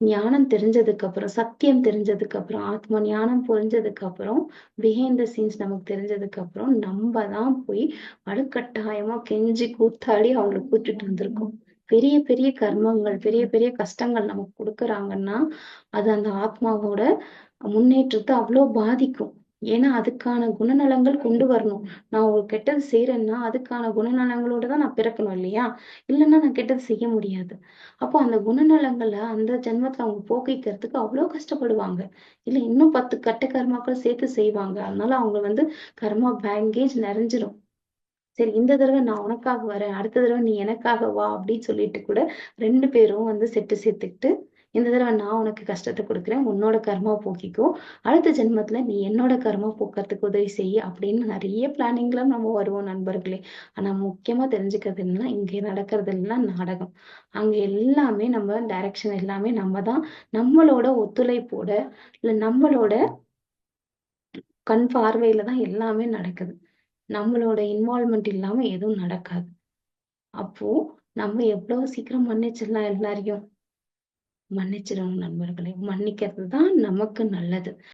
ஞானம் தெரிஞ்சதுக்கு அப்புறம் சத்தியம் தெரிஞ்சதுக்கு அப்புறம் ஆத்ம ஞானம் புரிஞ்சதுக்கு அப்புறம் பிஹைண்ட் த சீன்ஸ் நமக்கு தெரிஞ்சதுக்கு அப்புறம் நம்ம தான் போய் வலுக்கட்டாயமா கெஞ்சி கூத்தாடி அவங்களை கூட்டிட்டு வந்திருக்கோம். பெரிய பெரிய கர்மங்கள் பெரிய பெரிய கஷ்டங்கள் நமக்கு கொடுக்குறாங்கன்னா அது அந்த ஆத்மாவோட முன்னேற்றத்தை அவ்வளோ பாதிக்கும். ஏன்னா அதுக்கான குணநலங்கள் கொண்டு வரணும். நான் ஒரு கெட்டது செய்யறேன்னா அதுக்கான குணநலங்களோட தான் நான் பிறக்கணும் இல்லையா? இல்லைன்னா நான் கெட்டது செய்ய முடியாது. அப்போ அந்த குணநலங்களை அந்த ஜென்மத்துல அவங்க போக்கிக்கிறதுக்கு அவ்வளவு கஷ்டப்படுவாங்க. இல்ல இன்னும் பத்து கட்ட கர்மாக்கள் சேர்த்து செய்வாங்க. அதனால அவங்க வந்து கர்மா பேங்கேஜ் நிறைஞ்சிரும். சரி இந்த தடவை நான் உனக்காக வரேன் அடுத்த தடவை நீ எனக்காக வா அப்படின்னு சொல்லிட்டு கூட ரெண்டு பேரும் வந்து செட்டு சேர்த்துக்கிட்டு இந்த தடவை நான் உனக்கு கஷ்டத்தை கொடுக்குறேன் உன்னோட கர்மா போக்கிக்கோ அடுத்த ஜென்மத்துல நீ என்னோட கர்மா போக்குறதுக்கு உதவி செய்ய அப்படின்னு நிறைய பிளானிங்லாம் நம்ம வருவோம் நண்பர்களே. ஆனா முக்கியமா தெரிஞ்சுக்கிறது என்னன்னா இங்க நடக்கிறது எல்லாம் நாடகம். அங்க எல்லாமே நம்ம டைரக்ஷன் எல்லாமே நம்ம தான். நம்மளோட ஒத்துழைப்போட இல்ல நம்மளோட கண் பார்வையில தான் எல்லாமே நடக்குது. நம்மளோட இன்வால்மெண்ட் இல்லாம எதுவும் நடக்காது. அப்போ நம்ம எவ்வளவு சீக்கிரம் மன்னிச்சிடலாம் எல்லாரையும்? மன்னிச்சிடணும் நண்பர்களே. மன்னிக்கிறது தான் நமக்கு நல்லது.